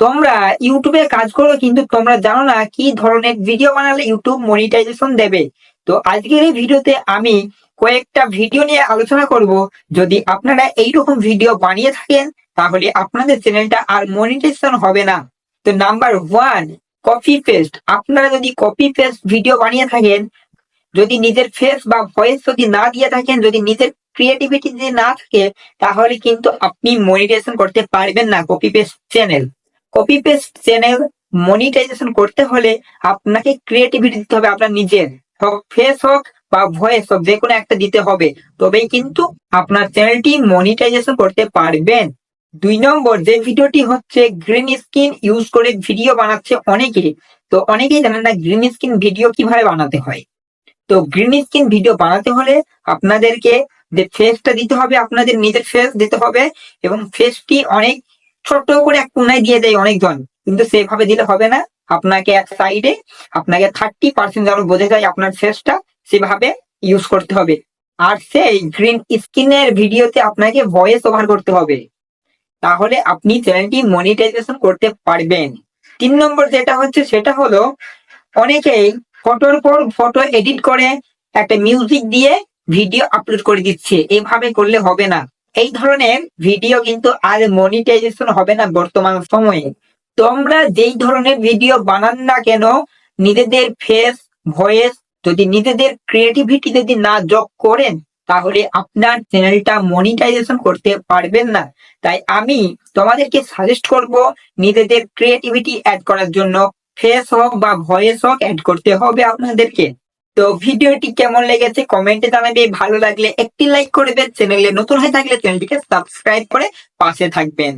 তোমরা ইউটিউবে কাজ করো, কিন্তু তোমরা জানো না কি ধরনের ভিডিও বানালে ইউটিউব মনিটাইজেশন দেবে। তো আজকের এই ভিডিওতে আমি কয়েকটা ভিডিও নিয়ে আলোচনা করব। যদি আপনারা এইরকম ভিডিও বানিয়ে থাকেন, তাহলে আপনাদের চ্যানেলটা আর মনিটাইজেশন হবে না। তো নাম্বার ওয়ান কপি পেস্ট আপনারা যদি কপি পেস্ট ভিডিও বানিয়ে থাকেন, যদি নিজের ফেস বা ভয়েস যদি না দিয়ে থাকেন, যদি নিজের ক্রিয়েটিভিটি যদি না থাকে, তাহলে কিন্তু আপনি মনিটাইজেশন করতে পারবেন না copy paste channel copy paste channel monetization করতে হলে আপনাকে ক্রিয়েটিভিটি দিতে হবে আপনার নিজের। হোক ফেস হোক বা ভয়েস হোক, যে কোনো একটা দিতে হবে। তবেই কিন্তু আপনার চ্যানেলটি মনিটাইজেশন করতে পারবেন। দুই নম্বর, যে ভিডিওটি হচ্ছে গ্রিন স্ক্রিন ইউজ করে ভিডিও বানাচ্ছে অনেকে, তো অনেকেই জানেন না গ্রিন স্ক্রিন ভিডিও কীভাবে বানাতে হয়। তো গ্রিন স্ক্রিন ভিডিও বানাতে হলে আপনাদেরকে যে ফেসটা দিতে হবে, আপনাদের নিজের ফেস দিতে হবে এবং ফেসটি অনেক ছোট করে এক কোনায় দিয়ে দেয় অনেকজন কিন্তু সেভাবে দিলে হবে না। আপনাকে এক সাইডে আপনাকে থার্টি পার্সেন্ট যেন বোঝা যায় আপনার ফেসটা সেভাবে ইউজ করতে হবে। আর সেই গ্রিন স্ক্রিনের ভিডিওতে আপনাকে ভয়েস ওভার করতে হবে। তাহলে আপনি চ্যানেলটি মনিটাইজেশন করতে পারবেন। তিন নম্বর যেটা হচ্ছে, সেটা হলো অনেকেই ফটোর পর ফটো এডিট করে একটা মিউজিক দিয়ে ভিডিও আপলোড করে দিচ্ছে। এভাবে করলে হবে না। এই ধরনের ভিডিও কিন্তু আর মনিটাইজেশন হবে না বর্তমান সময়ে। তোমরা যেই ধরনের ভিডিও বানান না কেন, নিজেদের ফেস ভয়েস যদি নিজেদের ক্রিয়েটিভিটি যদি না যোগ করেন, তাহলে আপনার চ্যানেলটা মনিটাইজেশন করতে পারবেন না। তাই আমি তোমাদেরকে সাজেস্ট করব, নিজেদের ক্রিয়েটিভিটি অ্যাড করার জন্য ফেস হোক বা ভয়েস হোক অ্যাড করতে হবে আপনাদেরকে। তো ভিডিওটি কেমন লেগেছে কমেন্টে জানাবে। ভালো লাগলে একটি লাইক করে করবেন চ্যানেলে নতুন হয়ে থাকলে চ্যানেলটিকে সাবস্ক্রাইব করে পাশে থাকবেন।